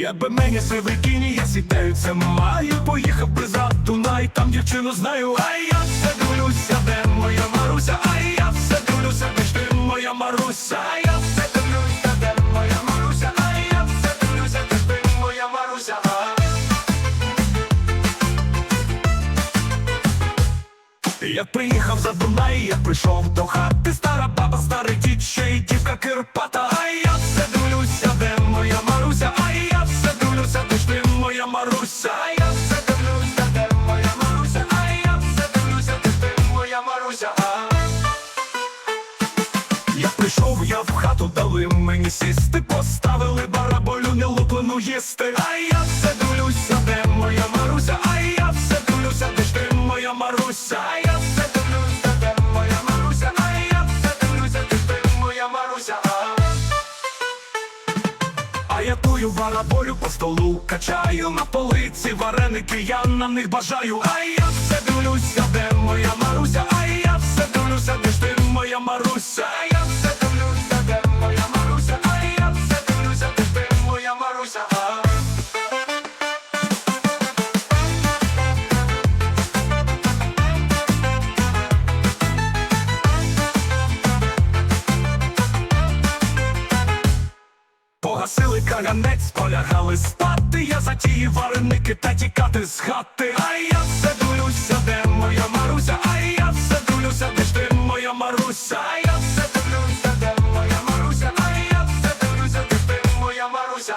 Якби мені сивикіні, я сідаються маю. Поїхав би за Дунай, там дівчину знаю. А я все дивлюся, де моя Маруся? А я все дивлюся, де ж ти моя Маруся? А я все дивлюся, де моя Маруся? А я все дивлюся, де ж ти моя Маруся? А. Я приїхав за Дунай, я прийшов до хати. Стара дали мені сісти, поставили бараболю не луплену їсти. А я все дивлюся, де моя Маруся, а я все дивлюся, де ж ти моя Маруся, а я все дивлюся, де моя Маруся, а я все дивлюся, де ж ти моя Маруся. А я тую бараболю по столу качаю на полиці вареники, я на них бажаю. А я все дивлюся, де моя Маруся, а я все дивлюся, де ж ти моя Маруся, а я каганець, полягали спати. Я затіяв вареники та тікати з хати. А я все дивлюся, де моя Маруся, а я все дивлюся, де ж ти моя Маруся, а я все дивлюся, де моя Маруся, а я все дивлюся, де ж ти моя Маруся.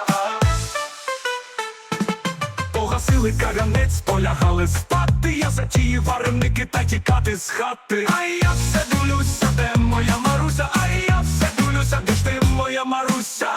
Погасили каганець, полягали спати. Я затіяв вареники та тікати з хати. А я все дивлюся, де моя Маруся, а я все дивлюся, де ж ти моя Маруся,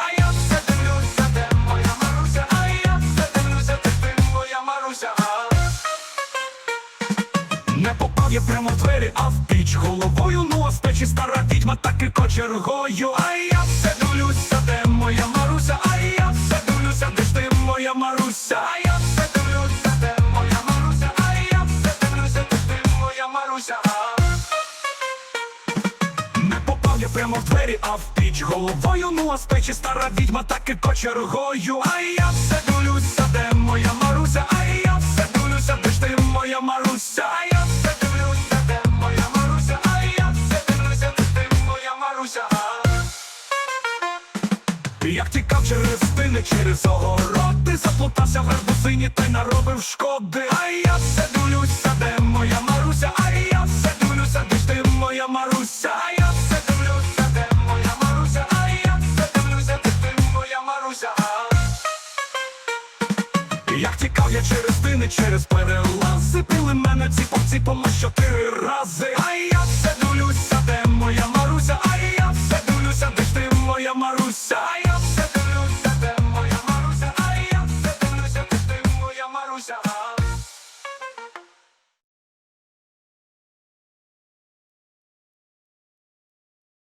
я прямо двері, а в піч головою. Ну печі стара відьма так і кочергою. А я все дивлюся, де моя Маруся, а я все дивлюся, де ж ти моя Маруся, а я все дивлюся, де моя Маруся, а я все дивлюся, де ж ти моя Маруся. Не попав я прямо в двері, а в піч головою. Ну печі стара відьма так і кочергою. А я все дивлюся, як тікав через спини, через огород Ти заплутався в гарбузині, та й наробив шкоди. А я все дивлюся, де моя маруся, а я все дивлюся, де ж ти моя маруся, а я все дивлюся, де моя маруся, а я все дивлюся, де ти моя маруся. Як тікав я через дини, через перелази Били мене ці ціпом аж чотири рази. А я все дивлюся, де моя маруся, а я все дивлюся, де ж ти моя маруся.